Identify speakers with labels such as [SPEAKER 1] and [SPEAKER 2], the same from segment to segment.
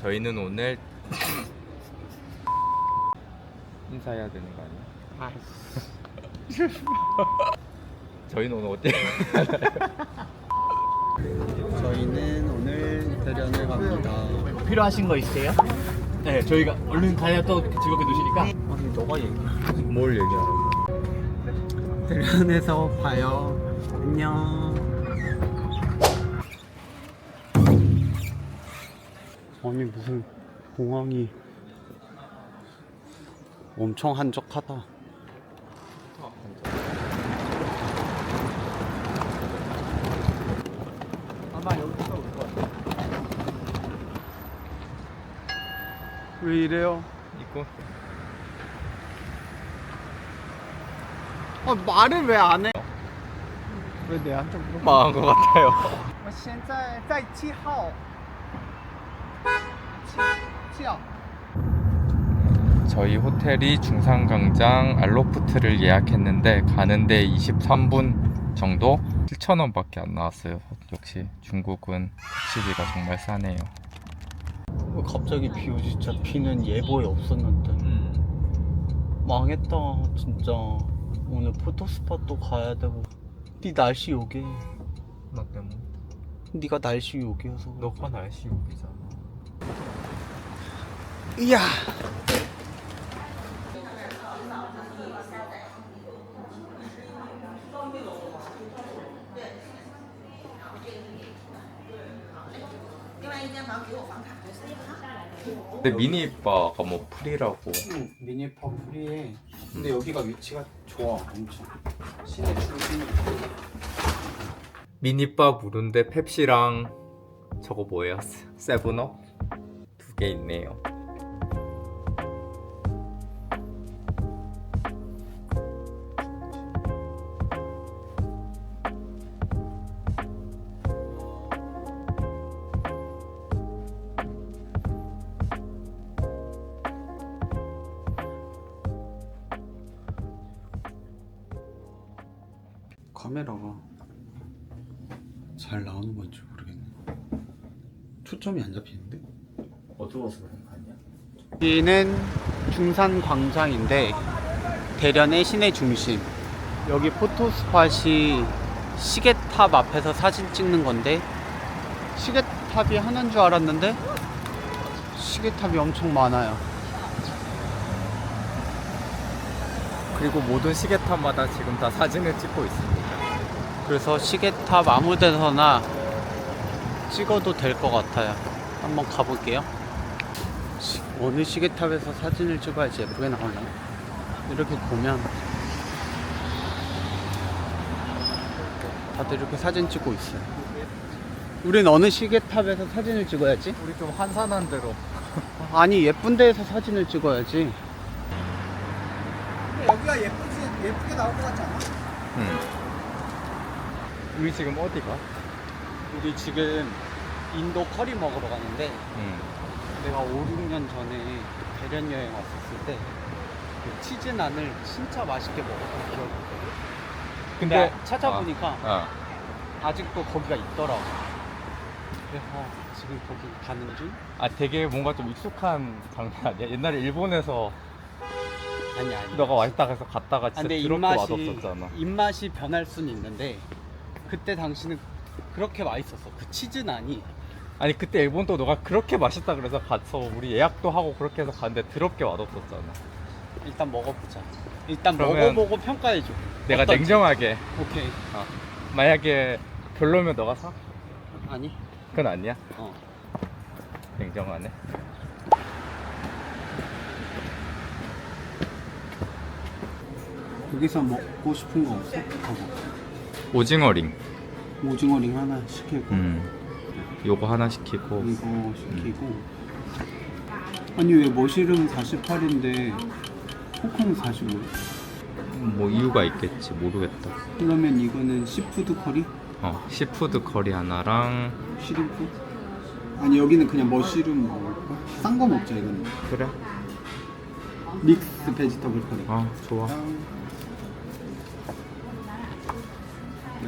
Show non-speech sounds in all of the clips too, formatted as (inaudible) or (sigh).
[SPEAKER 1] 저희는 오늘 (laughs) 인사해야 되는 거 아니야? (laughs) 저희는 오늘 어디? (laughs)
[SPEAKER 2] 저희는 오늘 대련을 갑니다.
[SPEAKER 3] 필요하신 거 있으세요? 네, 저희가 얼른 가야 또 즐겁게 노시니까.
[SPEAKER 2] 아니 너가 얘기해.
[SPEAKER 1] 뭘 얘기하라고?
[SPEAKER 2] 대련에서 봐요. 안녕. 아니 무슨 공항이 엄청 한적하다.
[SPEAKER 3] 아마 여기서 올 거예요.
[SPEAKER 2] 왜 이래요?
[SPEAKER 1] 이거
[SPEAKER 2] 아 말을 왜 안 해? 왜 내한테 물어봐?
[SPEAKER 1] 망한 것 같아요.
[SPEAKER 2] 我现在在七号。
[SPEAKER 1] 저희 호텔이 중산광장 알로프트를 예약했는데 가는데 23분 정도 7,000원 밖에 안 나왔어요. 역시 중국은 시비가 정말 싸네요.
[SPEAKER 2] 뭐 갑자기 비 오지 진짜 비는 예보에 없었는데. 음. 망했다 진짜. 오늘 포토스팟도 가야 되고. 네 날씨 요게.
[SPEAKER 1] 나 때문에.
[SPEAKER 2] 네가 날씨 요기여서.
[SPEAKER 1] 너가 날씨 요기잖아.
[SPEAKER 2] 이야.
[SPEAKER 1] 근데 미니바가 뭐 프리라고.
[SPEAKER 2] 응, 미니파 프리에. 근데 여기가 위치가 좋아, 엄청. 시내 중심에.
[SPEAKER 1] 미니바 무른데 펩시랑 저거 뭐예요? 세븐업 두 개 있네요.
[SPEAKER 2] 카메라가 잘 나오는 건지 모르겠네. 초점이 안 잡히는데?
[SPEAKER 3] 어두워서 그런 거 아니야?
[SPEAKER 2] 여기는 중산 광장인데 대련의 시내 중심. 여기 포토 스팟이 시계탑 앞에서 사진 찍는 건데 시계탑이 하나인 줄 알았는데 시계탑이 엄청 많아요.
[SPEAKER 1] 그리고 모든 시계탑마다 지금 다 사진을 찍고 있습니다.
[SPEAKER 2] 그래서 시계탑 아무 데서나 찍어도 될 것 같아요. 한번 가볼게요. 시- 어느 시계탑에서 사진을 찍어야지 예쁘게 나올려나 이렇게 보면 다들 이렇게 사진 찍고 있어요. 우린 어느 시계탑에서 사진을 찍어야지?
[SPEAKER 1] 우리 좀 한산한 대로.
[SPEAKER 2] 아니 예쁜 데에서 사진을 찍어야지.
[SPEAKER 4] 여기가 예쁘지 예쁘게 나올 것 같지 않아?
[SPEAKER 1] 응. 우리 지금 어디가?
[SPEAKER 2] 우리 지금 인도 커리 먹으러 가는데
[SPEAKER 1] 응.
[SPEAKER 2] 내가 5, 6년 전에 대련 여행 왔었을 때그 치즈 난을 진짜 맛있게 먹었던 기억이 있거든. 근데 찾아보니까
[SPEAKER 1] 아,
[SPEAKER 2] 아직도 거기가 있더라고. 그래서 지금 거기 가는 중?
[SPEAKER 1] 아 되게 뭔가 좀 익숙한 장면 아니야? 옛날에 일본에서
[SPEAKER 2] 아니 아니.
[SPEAKER 1] 너가 맛있다 해서 갔다가
[SPEAKER 2] 아,
[SPEAKER 1] 진짜
[SPEAKER 2] 근데
[SPEAKER 1] 그렇게
[SPEAKER 2] 입맛이
[SPEAKER 1] 맛없었잖아.
[SPEAKER 2] 입맛이 변할 수는 있는데 그때 당시는 그렇게 맛있었어. 그 치즈 난이
[SPEAKER 1] 아니 그때 일본도 너가 그렇게 맛있다 그래서 가서 우리 예약도 하고 그렇게 해서 갔는데 더럽게 맛없었잖아.
[SPEAKER 2] 일단 먹어보자. 일단
[SPEAKER 1] 그러면
[SPEAKER 2] 먹어보고 평가해줘.
[SPEAKER 1] 내가
[SPEAKER 2] 어떤지.
[SPEAKER 1] 냉정하게
[SPEAKER 2] 오케이.
[SPEAKER 1] 어, 만약에 별로면 너가 사?
[SPEAKER 2] 아니.
[SPEAKER 1] 그건 아니야.
[SPEAKER 2] 어.
[SPEAKER 1] 냉정하네.
[SPEAKER 2] 여기서 먹고 싶은 거 없어? 봐봐.
[SPEAKER 1] 오징어링.
[SPEAKER 2] 오징어링 하나 시키고
[SPEAKER 1] 음. 요거 하나 시키고
[SPEAKER 2] 이거 시키고 아니 왜 머시룸 48인데 포크는 45?
[SPEAKER 1] 뭐 이유가 있겠지 모르겠다.
[SPEAKER 2] 그러면 이거는 시푸드 커리?
[SPEAKER 1] 어 시푸드 커리 하나랑
[SPEAKER 2] 시림프? 아니 여기는 그냥 머시룸 먹을까? 싼 거 먹자 이거는
[SPEAKER 1] 그래.
[SPEAKER 2] 믹스 베지터블 커리
[SPEAKER 1] 아 좋아.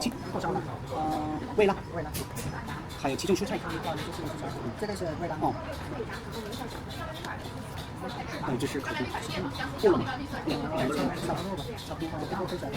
[SPEAKER 2] 鸡过烧的，呃，味辣，味辣，还有七种蔬菜，
[SPEAKER 4] 这个是味道。
[SPEAKER 2] 哦，还有这是够了吗？两个
[SPEAKER 4] 差不多吧，差不多，然后可以转。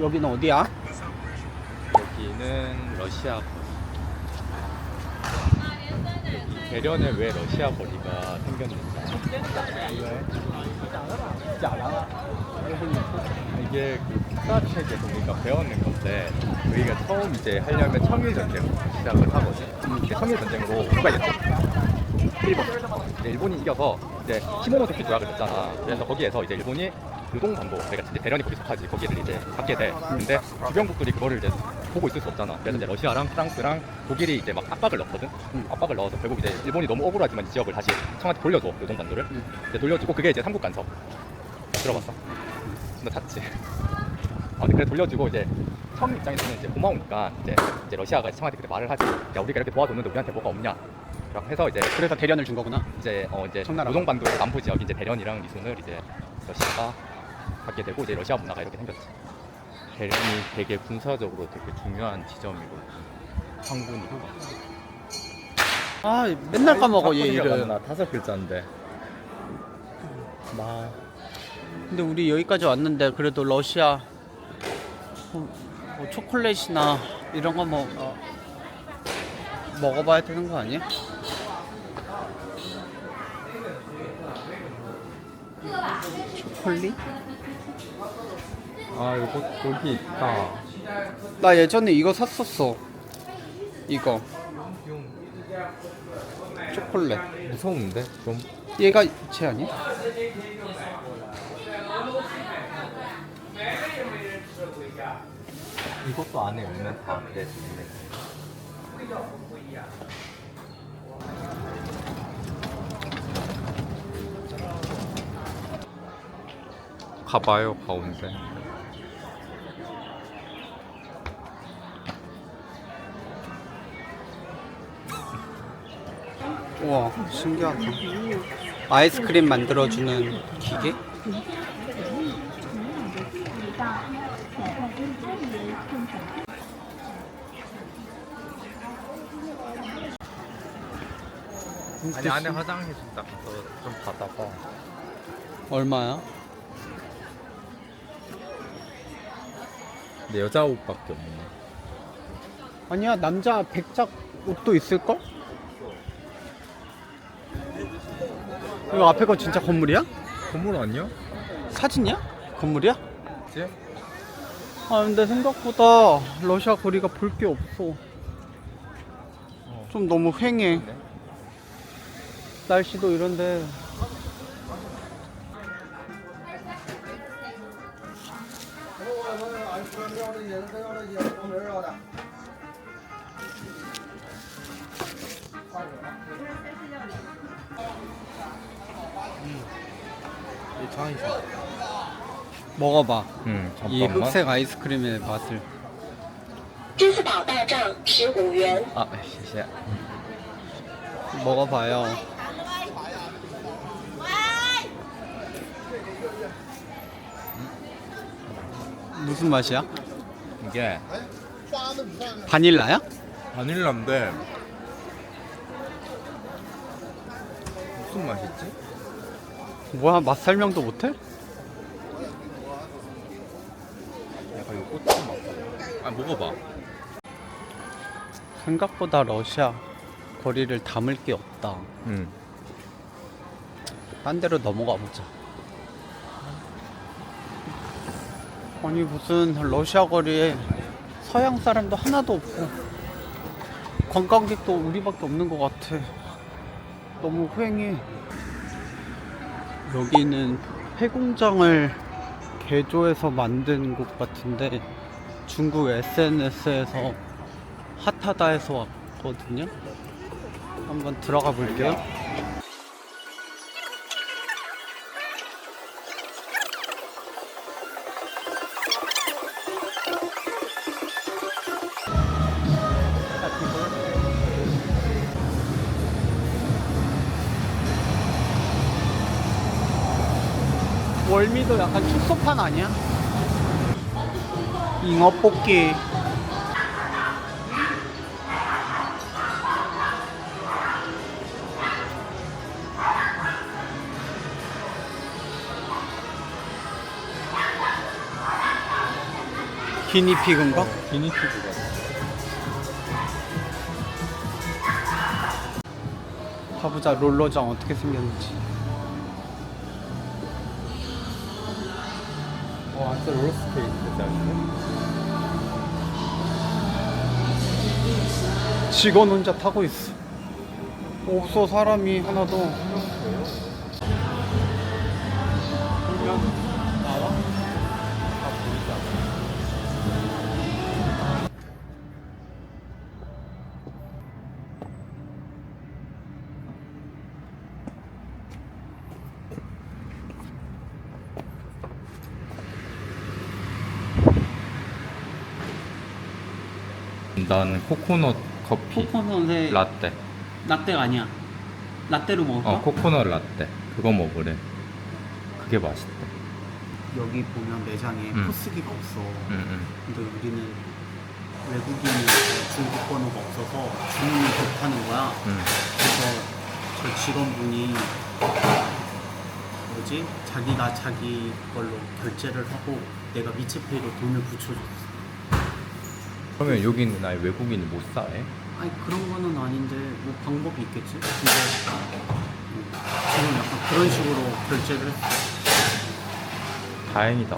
[SPEAKER 2] 여기는 어디야
[SPEAKER 1] 여기는 러시아 거리. 대련에 왜 러시아 거리가 생겼는지 이게 그 국사책에서 우리가 배웠는 건데 우리가 처음 이제 하려면 청일 전쟁부터 시작을 하거든. 근데 청일 전쟁으로 누가 이겼지? 일본. 일본이 이겨서 이제 시모노세키 조약을 맺잖아. 그래서 거기에서 이제 일본이 노동반도, 그러니까 이제 대련이 거기 속하지 거기를 이제 갖게 돼. 근데 주변국들이 그거를 이제 보고 있을 수 없잖아. 그래서 이제 러시아랑 프랑스랑 독일이 이제 막 압박을 넣거든. 압박을 넣어서 결국 이제 일본이 너무 억울하지만 이 지역을 다시 청한테 돌려줘 노동반도를. 이제 돌려주고 그게 이제 삼국 간섭. 들어봤어? 너 찾지? 아, 근데 그래 돌려주고 이제 청 입장에서는 이제 고마우니까 이제, 이제 러시아가 청한테 그때 말을 하지. 야 우리가 이렇게 도와줬는데 우리한테 뭐가 없냐? 라고 해서 이제
[SPEAKER 2] 그래서 대련을 준 거구나.
[SPEAKER 1] 이제 어 이제
[SPEAKER 2] 청나라가?
[SPEAKER 1] 노동반도의 남부 지역 이제 대련이랑 리순을 이제 러시아가 갖게 되고 이제 러시아 문화가 이렇게 생겼지. 대련이 되게 군사적으로 되게 중요한 지점이고 황군이고.
[SPEAKER 2] 아 맨날 까먹어 얘 이름.
[SPEAKER 1] 나 다섯 글자인데. 마.
[SPEAKER 2] 근데 우리 여기까지 왔는데 그래도 러시아 뭐, 뭐 초콜릿이나 이런 거뭐 먹어봐야 되는 거 아니야? 초콜릿?
[SPEAKER 1] 아 이거 여기 있다.
[SPEAKER 2] 나 예전에 이거 샀었어. 이거 초콜릿.
[SPEAKER 1] 무서운데 좀.
[SPEAKER 2] 얘가 쟤 아니야?
[SPEAKER 1] 이것도 안에 열면 다 그래. 가봐요 가운데.
[SPEAKER 2] 우와 신기하다. 아이스크림 만들어주는 기계?
[SPEAKER 1] 아니 안에 화장실 좀 딱 좀 받아봐.
[SPEAKER 2] 얼마야?
[SPEAKER 1] 근데 여자 옷밖에 없네.
[SPEAKER 2] 아니야 남자 백작 옷도 있을걸? 이거 앞에 거 진짜 건물이야?
[SPEAKER 1] 건물 아니야?
[SPEAKER 2] 사진이야? 건물이야?
[SPEAKER 1] 그치?
[SPEAKER 2] 아 근데 생각보다 러시아 거리가 볼 게 없어 좀 너무 휑해
[SPEAKER 1] 네.
[SPEAKER 2] 날씨도 이런데
[SPEAKER 1] 이 장이죠.
[SPEAKER 2] 먹어봐
[SPEAKER 1] 응
[SPEAKER 2] 이
[SPEAKER 1] 잠깐만.
[SPEAKER 2] 흑색 아이스크림의 맛을
[SPEAKER 5] 支付宝到账十五元。
[SPEAKER 1] 아, 谢谢.
[SPEAKER 2] 먹어봐요 무슨 맛이야?
[SPEAKER 1] 이게
[SPEAKER 2] 바닐라야?
[SPEAKER 1] 바닐라인데 무슨 맛이지?
[SPEAKER 2] 뭐야 맛 설명도 못해?
[SPEAKER 1] 약간 이거 고추 맛. 아 먹어봐.
[SPEAKER 2] 생각보다 러시아 거리를 담을 게 없다
[SPEAKER 1] 응.
[SPEAKER 2] 딴 데로 넘어가 보자 아니 무슨 러시아 거리에 서양 사람도 하나도 없고 관광객도 우리밖에 없는 것 같아. 너무 휑해. 여기는 폐공장을 개조해서 만든 곳 같은데 중국 SNS에서 핫하다 해서 왔거든요. 한번 들어가 볼게요. 월미도 약간 축소판 아니야? 잉어 뽑기 기니피그인가?
[SPEAKER 1] 기니피그가
[SPEAKER 2] 가보자 롤러장 어떻게 생겼는지
[SPEAKER 1] 와 진짜 롤러스케이트 짱이네
[SPEAKER 2] 직원 혼자 타고 있어. 없어 사람이 하나도
[SPEAKER 1] 난 코코넛 커피.
[SPEAKER 2] 코코넛에
[SPEAKER 1] 라떼.
[SPEAKER 2] 라떼가 아니야. 라떼로 먹을까?
[SPEAKER 1] 어 코코넛 라떼. 그거 먹으래. 그게 맛있대.
[SPEAKER 2] 여기 보면 매장에
[SPEAKER 1] 음.
[SPEAKER 2] 포스기가 없어.
[SPEAKER 1] 응응
[SPEAKER 2] 근데 여기는 외국인이 중국 번호가 없어서 주문을 못 하는 거야.
[SPEAKER 1] 응.
[SPEAKER 2] 그래서 저 직원분이 뭐지? 자기가 자기 걸로 결제를 하고 내가 미츠페이로 돈을 붙여줬어
[SPEAKER 1] 그러면 여기는 아예 외국인이 못 사해?
[SPEAKER 2] 아니 그런 거는 아닌데 뭐 방법이 있겠지 근데 음, 지금 약간 그런 식으로 결제를 했어
[SPEAKER 1] 다행이다.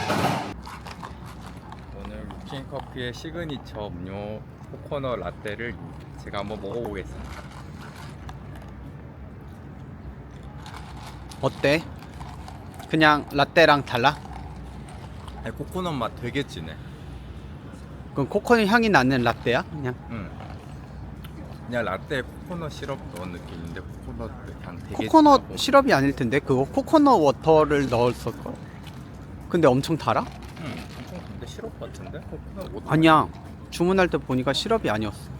[SPEAKER 1] 오늘 루킨 커피의 시그니처 음료 코코넛 라떼를 제가 한번 먹어보겠습니다.
[SPEAKER 2] 어때? 그냥 라떼랑 달라?
[SPEAKER 1] 아니, 코코넛 맛 되게 진해.
[SPEAKER 2] 그럼 코코넛 향이 나는 라떼야? 그냥
[SPEAKER 1] 응. 그냥 라떼에 코코넛 시럽 넣은 느낌인데 코코넛 향 되게
[SPEAKER 2] 코코넛
[SPEAKER 1] 진하고.
[SPEAKER 2] 시럽이 아닐 텐데 그거 코코넛 워터를 넣었을 걸. 근데 엄청 달아?
[SPEAKER 1] 응. 엄청 근데 시럽 같은데? 코코넛 워터
[SPEAKER 2] 아니야. 주문할 때 보니까 시럽이 아니었어.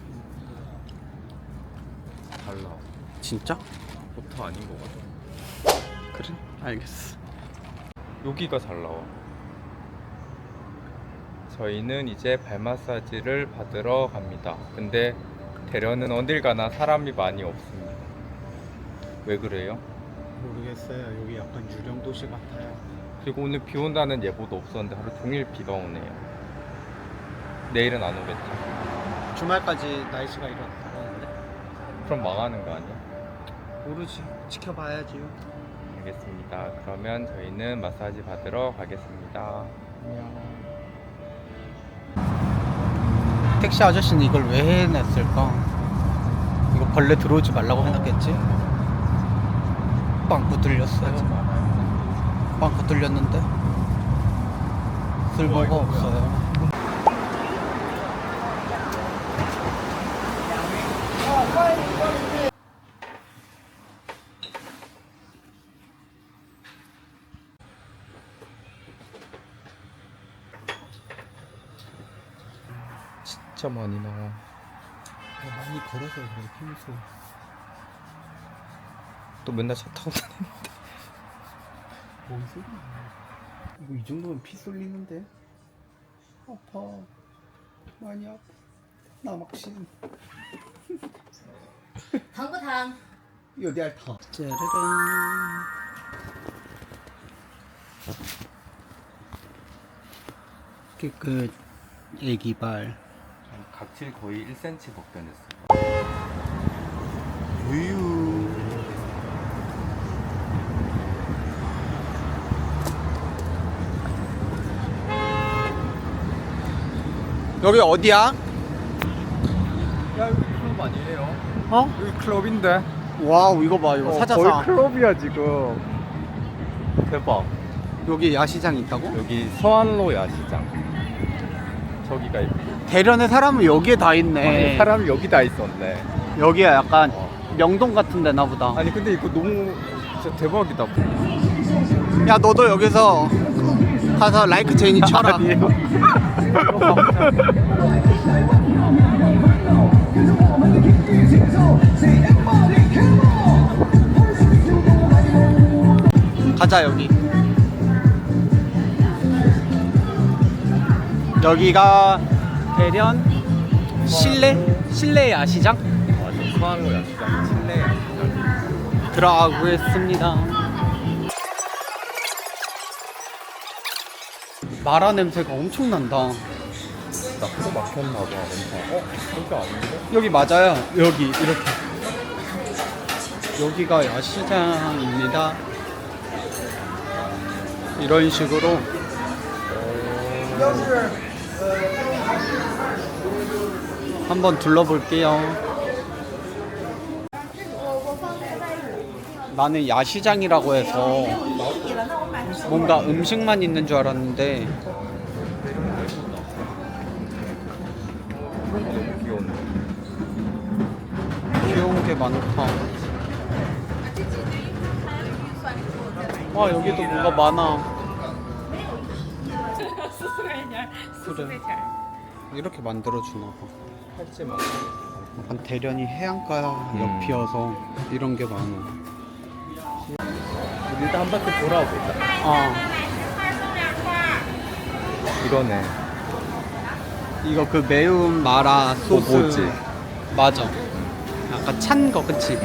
[SPEAKER 1] 달라.
[SPEAKER 2] 진짜?
[SPEAKER 1] 워터 아닌 것 같아.
[SPEAKER 2] 그래. 알겠어.
[SPEAKER 1] 여기가 잘 나와. 저희는 이제 발 마사지를 받으러 갑니다. 근데 대련은 어딜 가나 사람이 많이 없습니다. 왜 그래요?
[SPEAKER 2] 모르겠어요. 여기 약간 유령 도시 같아요.
[SPEAKER 1] 그리고 오늘 비 온다는 예보도 없었는데 하루 종일 비가 오네요. 내일은 안 오겠죠.
[SPEAKER 2] 주말까지 날씨가 이렇다는데
[SPEAKER 1] 그럼 망하는 거 아니야?
[SPEAKER 2] 모르지. 지켜봐야지.
[SPEAKER 1] 알겠습니다. 그러면 저희는 마사지 받으러 가겠습니다. 안녕.
[SPEAKER 2] 택시 아저씨는 이걸 왜 해냈을까? 이거 벌레 들어오지 말라고 해놨겠지? 빵꾸 뚫렸어요. 빵꾸 뚫렸는데 쓸모가 없어요.
[SPEAKER 1] 진짜 많이 나와.
[SPEAKER 2] 야, 많이 걸어서 그래, 피무새.
[SPEAKER 1] 또 맨날 차 타고 다니는데.
[SPEAKER 2] 뭔 소리야. 이거 이 정도면 피 쏠리는데? 아파. 많이 아파. 나막신.
[SPEAKER 6] 당구탕.
[SPEAKER 2] 여기 알타. 짜라란. 깨끗. 애기발.
[SPEAKER 1] 각질 거의 1cm 벗겨냈어요.
[SPEAKER 2] 유유. 여기 어디야?
[SPEAKER 1] 야 여기 클럽 아니에요?
[SPEAKER 2] 어?
[SPEAKER 1] 여기 클럽인데.
[SPEAKER 2] 와우 이거 봐 이거
[SPEAKER 1] 어,
[SPEAKER 2] 사자사
[SPEAKER 1] 거의 클럽이야 지금. 대박.
[SPEAKER 2] 여기 야시장 있다고?
[SPEAKER 1] 여기 서안로 야시장. 저기가 있고.
[SPEAKER 2] 대련의 사람은 여기에 다 있네
[SPEAKER 1] 사람이 여기 다 있었네.
[SPEAKER 2] 여기가 약간
[SPEAKER 1] 어.
[SPEAKER 2] 명동 같은 데나 보다
[SPEAKER 1] 아니 근데 이거 너무 진짜 대박이다.
[SPEAKER 2] 야 너도 여기서 가서 라이크 제인이 쳐라
[SPEAKER 1] 아니에요. (laughs)
[SPEAKER 2] 가자 여기 여기가 대련 실내 실내 야시장.
[SPEAKER 1] 서안로 야시장 실내 야시장.
[SPEAKER 2] 들어가겠습니다 마라 냄새가 엄청 난다
[SPEAKER 1] 나코 막혔나 봐. 엄청. 어? 여기 아닌데?
[SPEAKER 2] 여기 맞아요 여기 이렇게 여기가 야시장입니다 이런 식으로 한번 둘러볼게요 나는 야시장이라고 해서 뭔가 음식만 있는 줄 알았는데.
[SPEAKER 1] 귀여운
[SPEAKER 2] 게 많다. 와 여기도 뭐가 많아. (laughs) 그래. 이렇게 만들어 주나 봐.
[SPEAKER 1] 팔찌만.
[SPEAKER 2] 약간 대련이 해안가
[SPEAKER 1] 음.
[SPEAKER 2] 옆이어서 이런 게 많아.
[SPEAKER 1] 우리 일단 한 바퀴 돌아보자.
[SPEAKER 2] 아
[SPEAKER 1] 이거네.
[SPEAKER 2] 이거 그 매운 마라 소스.
[SPEAKER 1] 뭐지?
[SPEAKER 2] 맞아. 약간 찬 거 그치?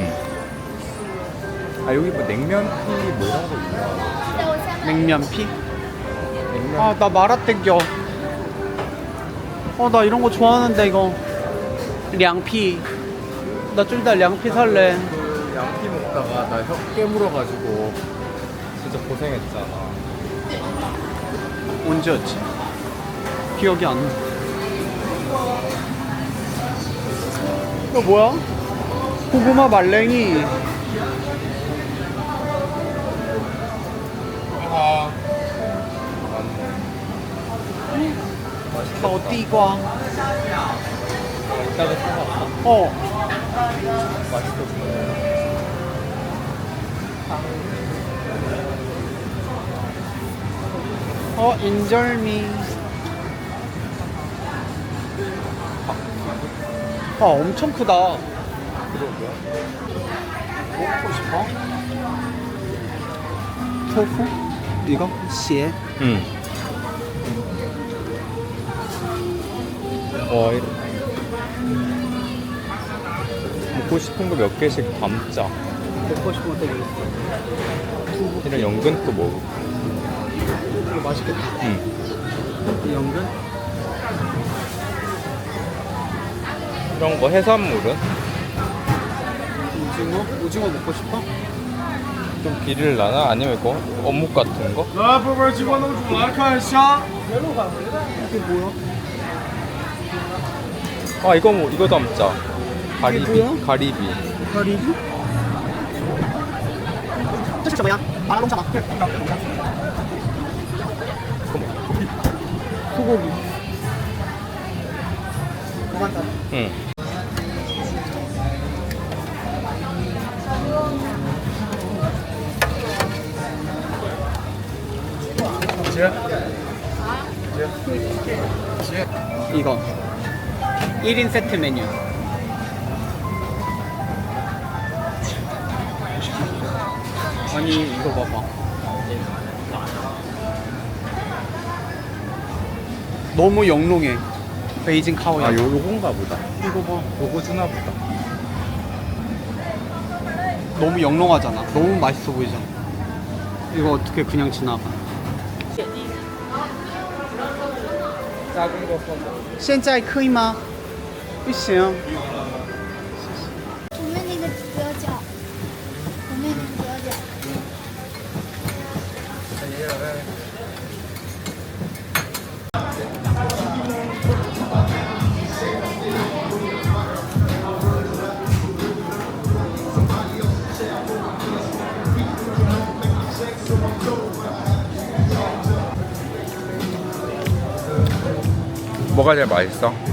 [SPEAKER 1] 아 여기 뭐 냉면 피뭐거 있나?
[SPEAKER 2] 냉면피?
[SPEAKER 1] 냉면.
[SPEAKER 2] 아 나 마라 땡겨. 어 나 이런 거 좋아하는데 이거. 량피. 나 좀 이따 량피 살래.
[SPEAKER 1] 그 양피 먹다가 나 혀 깨물어가지고 진짜 고생했잖아.
[SPEAKER 2] 언제였지? 기억이 안 나. 이거 뭐야? 고구마 말랭이. 나 어디 이거?
[SPEAKER 1] 이따가 사가.
[SPEAKER 2] 어.
[SPEAKER 1] 맛있었어.
[SPEAKER 2] 어 인절미. 아 엄청 크다.
[SPEAKER 1] 그러게.
[SPEAKER 2] 먹고 싶어? 토fu? 이거? 씨에?
[SPEAKER 1] 응. 와 이렇게. 먹고 싶은 거 몇 개씩 담자.
[SPEAKER 2] 먹고 싶은 것도 있어.
[SPEAKER 1] 이런 연근도 먹어.
[SPEAKER 2] 이거 맛있겠다.
[SPEAKER 1] 응.
[SPEAKER 2] 이 연근?
[SPEAKER 1] 이런 거 해산물은
[SPEAKER 2] 오징어? 오징어 먹고 싶어?
[SPEAKER 1] 좀 비릴라나 아니면 이거 어묵 같은 거?
[SPEAKER 2] 이게 뭐야?
[SPEAKER 1] 아 이거 뭐 이거도 담자. 가리비. 가리비.
[SPEAKER 2] 가리비?
[SPEAKER 4] 뜻이 뭐야? 마라롱 잡아.
[SPEAKER 2] 소고기.
[SPEAKER 4] 고맙다.
[SPEAKER 1] 응.
[SPEAKER 2] 이거. 1인 세트 메뉴 아니 이거 봐봐 너무 영롱해 베이징 카오야
[SPEAKER 1] 아 요, 요건가 보다.
[SPEAKER 2] 이거 봐
[SPEAKER 1] 요거 주나 보다.
[SPEAKER 2] 너무 영롱하잖아 너무 맛있어 보이잖아 이거 어떻게 그냥 지나가
[SPEAKER 1] 작은 거 써봐.
[SPEAKER 2] 现在可以吗
[SPEAKER 1] 끝이에요. 뭐가 제일 맛있어?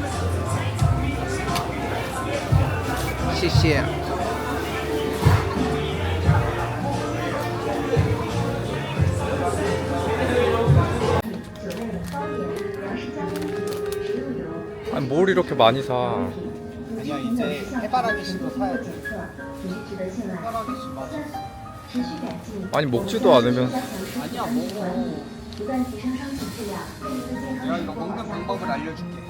[SPEAKER 2] 谢谢。
[SPEAKER 1] 아니 뭘 이렇게 많이 사?
[SPEAKER 2] 아니야 이제 해바라기 씨도 사야지. 해바라기 씨 맞아.
[SPEAKER 1] 아니 먹지도 않으면
[SPEAKER 2] 아니야 먹어. 내가 이거 먹는 방법을 알려줄게.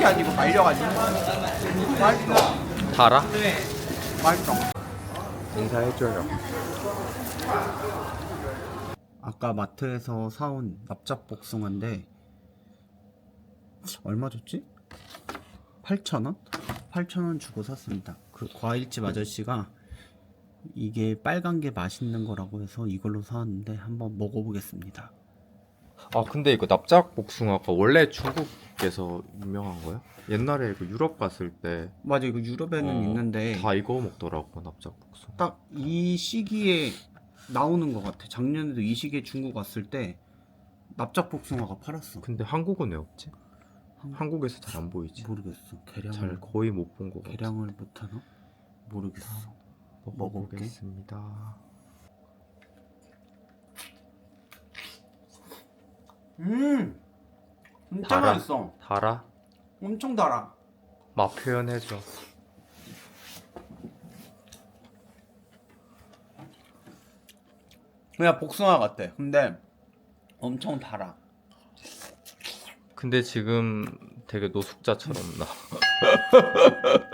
[SPEAKER 2] 게 아니고 말려가지고 맛있어.
[SPEAKER 1] 달아?
[SPEAKER 2] 맛있어.
[SPEAKER 1] 인사해줘요.
[SPEAKER 2] 아까 마트에서 사온 납작 복숭아인데 얼마 줬지? 8,000원? 8,000원 주고 샀습니다. 그 과일집 아저씨가 이게 빨간 게 맛있는 거라고 해서 이걸로 사왔는데 한번 먹어보겠습니다.
[SPEAKER 1] 아 근데 이거 납작 복숭아가 원래 중국에서 유명한 거야? 옛날에 그 유럽 갔을 때 다
[SPEAKER 2] 맞아 이거 유럽에는
[SPEAKER 1] 어,
[SPEAKER 2] 있는데
[SPEAKER 1] 이거 먹더라고 납작 복숭아.
[SPEAKER 2] 딱 이 시기에 나오는 것 같아. 작년에도 이 시기에 중국 왔을 때 납작 복숭아가 팔았어.
[SPEAKER 1] 근데 한국은 왜 없지? 한국에서 잘 안 보이지.
[SPEAKER 2] 모르겠어. 계량을
[SPEAKER 1] 잘 거의 못 본 거 같아.
[SPEAKER 2] 계량을 못 하나? 모르겠어. 먹어볼게.
[SPEAKER 1] 먹어보겠습니다.
[SPEAKER 2] 음, 진짜
[SPEAKER 1] 달아?
[SPEAKER 2] 맛있어.
[SPEAKER 1] 달아?
[SPEAKER 2] 엄청 달아.
[SPEAKER 1] 맛 표현해줘.
[SPEAKER 2] 그냥 복숭아 같아. 근데 엄청 달아.
[SPEAKER 1] 근데 지금 되게 노숙자처럼 나. (laughs)